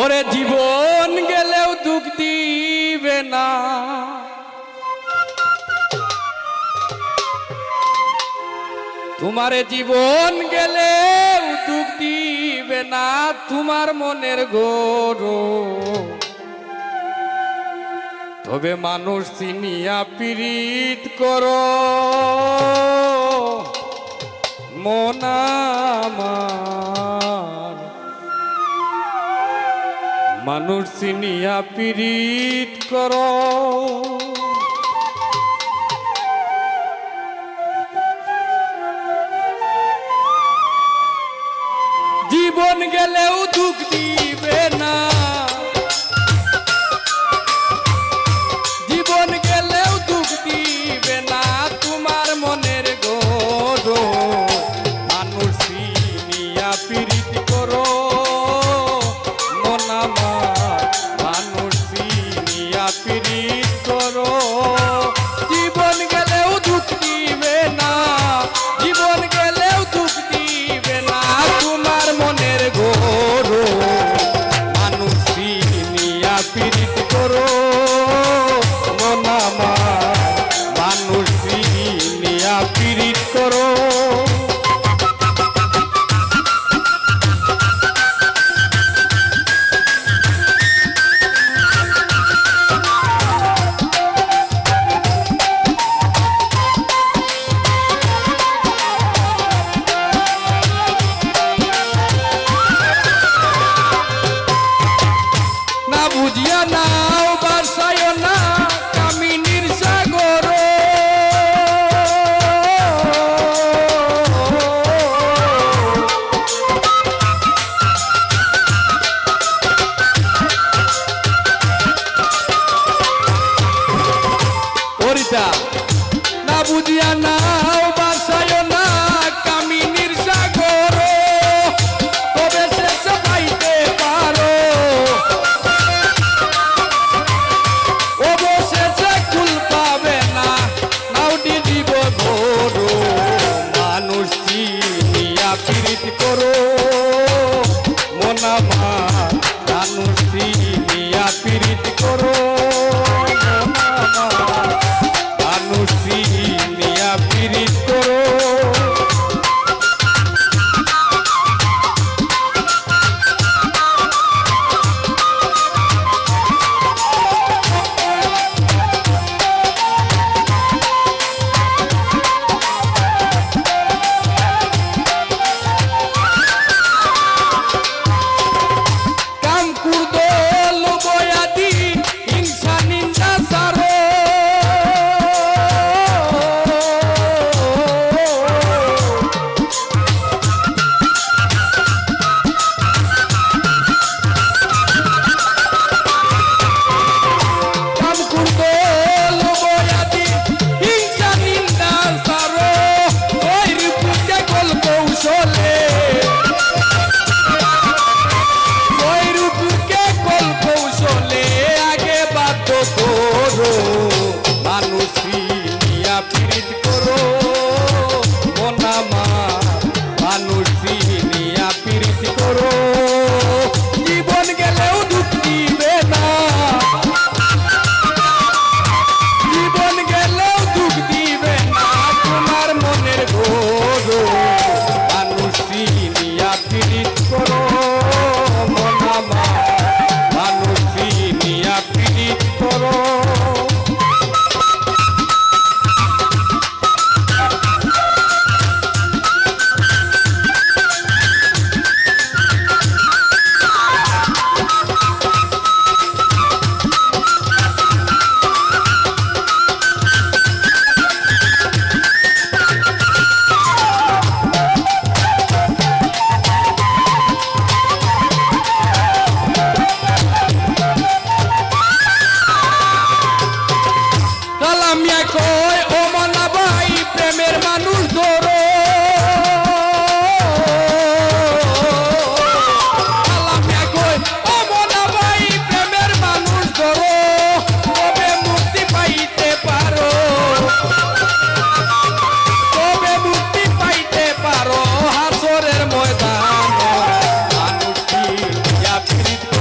ওরে জীবন গেলেও দুঃখ দিবে না। তোমারে জীবন গেলে দুঃখ দিবে না, তোমার মনের গরু তবে মানুষ চিনিয়া পীড়িত করো। মনামার মানুষ চিনিয়া পিড়িত কর। জীবন গেলেও দুঃখ দিবে না। amar. বলে up.